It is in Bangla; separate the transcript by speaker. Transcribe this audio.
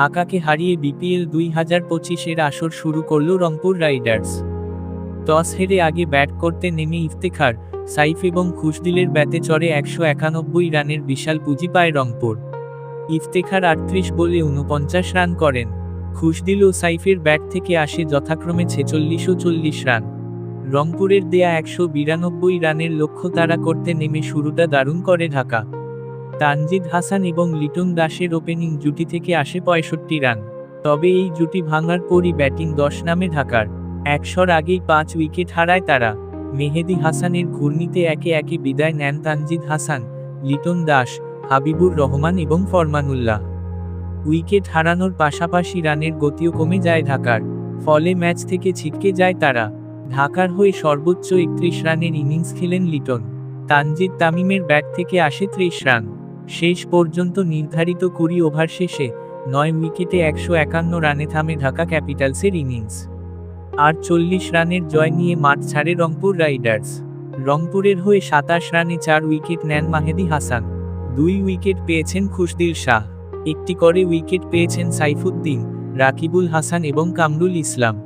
Speaker 1: ঢাকাকে হারিয়ে বিপিএল দুই হাজার পঁচিশের আসর শুরু করল রংপুর রাইডার্স। টস হেরে আগে ব্যাট করতে নেমে ইফতেখার, সাইফ এবং খুশদিলের ব্যাতে চড়ে একশো একানব্বই রানের বিশাল পুঁজি পায় রংপুর। ইফতেখার আটত্রিশ বলে উনপঞ্চাশ রান করেন। খুশদিল ও সাইফের ব্যাট থেকে আসে যথাক্রমে ছেচল্লিশ ও চল্লিশ রান। রংপুরের দেয়া একশো বিরানব্বই রানের লক্ষ্য তারা করতে নেমে শুরুটা দারুণ করে ঢাকা। তানজিদ হাসান এবং লিটন দাসের ওপেনিং জুটি থেকে আসে পঁয়ষট্টি রান। তবে এই জুটি ভাঙার পরই ব্যাটিং দশ নামে ঢাকার। একশোর আগেই পাঁচ উইকেট হারায় তারা। মেহেদি হাসানের ঘূর্ণিতে একে একে বিদায় নেন তানজিদ হাসান, লিটন দাস, হাবিবুর রহমান এবং ফরমানুল্লাহ। উইকেট হারানোর পাশাপাশি রানের গতিও কমে যায় ঢাকার। ফলে ম্যাচ থেকে ছিটকে যায় তারা। ঢাকার হয়ে সর্বোচ্চ একত্রিশ রানের ইনিংস খেলেন লিটন। তানজিদ তামিমের ব্যাট থেকে আসে ত্রিশ রান। শেষ পর্যন্ত নির্ধারিত কুড়ি ওভার শেষে নয় উইকেটে একশো একান্ন রানে থামে ঢাকা ক্যাপিটালসের ইনিংস। আর চল্লিশ রানের জয় নিয়ে মাঠ ছাড়ে রংপুর রাইডার্স। রংপুরের হয়ে সাতাশ রানে চার উইকেট নেন মাহেদি হাসান। দুই উইকেট পেয়েছেন খুশদিল শাহ। একটি করে উইকেট পেয়েছেন সাইফুদ্দিন, রাকিবুল হাসান এবং কামরুল ইসলাম।